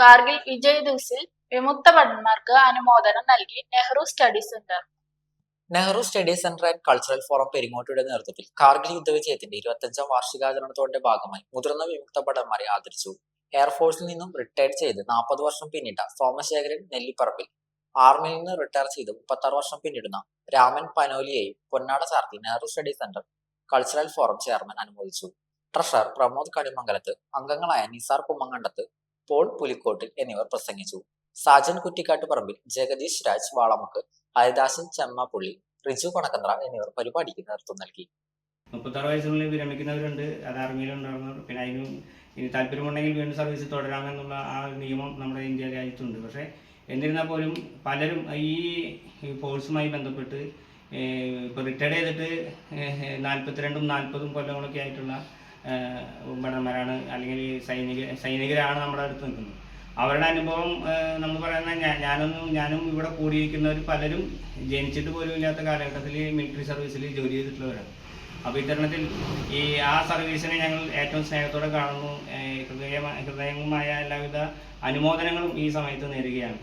കാർഗിൽ വിജയ് ദിവസിൽ വിമുക്ത ഭടന്മാർക്ക് അനുമോദനം നൽകി Nehru study centre. Nehru study centre and cultural forum പെരിങ്ങോട്ടയുടെ നേതൃത്വത്തിൽ കാർഗിൽ യുദ്ധവിജയത്തിന്റെ ഇരുപത്തഞ്ചാം വാർഷികാചരണത്തോടെ ഭാഗമായി മുതിർന്ന വിമുക്ത ഭടന്മാരെ ആദരിച്ചു. എയർഫോഴ്സിൽ നിന്നും റിട്ടയർ ചെയ്ത് നാൽപ്പത് വർഷം പിന്നിട്ട സോമശേഖരൻ നെല്ലിപ്പറമ്പിൽ. ആർമിയിൽ നിന്ന് റിട്ടയർ ചെയ്ത് മുപ്പത്താറ് വർഷം പിന്നിടുന്ന രാമൻ പനോലിയെയും പൊന്നാട ചാർത്തി Nehru study centre cultural forum chairman അനുമോദിച്ചു. ട്രഷറർ പ്രമോദ് കണിമംഗലത്ത് അംഗങ്ങളായ നിസാർ കുമ്മങ്ങണ്ടത്ത് പോൾ പുലിക്കോട്ടിൽ എന്നിവർ പ്രസംഗിച്ചു. സാജൻ കുറ്റിക്കാട്ട് പറമ്പിൽ ജഗദീഷ് രാജ് വാളമുക്ക് ഹരിദാസൻ ചെമ്മപ്പുള്ളി റിജു കണക്കന്ത്ര എന്നിവർ പരിപാടിക്ക് നേതൃത്വം നൽകി. മുപ്പത്താറ് വയസ്സിനുള്ളിൽ വിരമിക്കുന്നവരുണ്ട്. അത് ആർമിയിലുണ്ടാകുന്നവർ പിന്നെ അതിനും ഇനി താല്പര്യമുണ്ടെങ്കിൽ വീണ്ടും സർവീസ് തുടരാമെന്നുള്ള ആ നിയമം നമ്മുടെ ഇന്ത്യ രാജ്യത്തുണ്ട്. പക്ഷേ എന്നിരുന്നാൽ പോലും പലരും ഈ ഫോഴ്സുമായി ബന്ധപ്പെട്ട് ഇപ്പോൾ റിട്ടയർഡ് ചെയ്തിട്ട് നാൽപ്പത്തിരണ്ടും നാൽപ്പതും കൊല്ലങ്ങളൊക്കെ ആയിട്ടുള്ള ഭടന്മാരാണ് അല്ലെങ്കിൽ സൈനിക സൈനികരാണ് നമ്മുടെ അടുത്ത് നിൽക്കുന്നത്. അവരുടെ അനുഭവം നമ്മൾ പറയുന്ന ഞാനൊന്നും ഞാനും ഇവിടെ കൂടിയിരിക്കുന്നവർ പലരും ജനിച്ചിട്ട് പോലും ഇല്ലാത്ത കാലഘട്ടത്തിൽ മിലിറ്ററി സർവീസിൽ ജോലി ചെയ്തിട്ടുള്ളവരാണ്. അപ്പോൾ ഇത്തരണത്തിൽ ഈ ആ സർവീസിനെ ഞങ്ങൾ ഏറ്റവും സ്നേഹത്തോടെ കാണുന്നു. ഹൃദയ ഹൃദയമായ എല്ലാവിധ അനുമോദനങ്ങളും ഈ സമയത്ത് നേരുകയാണ്.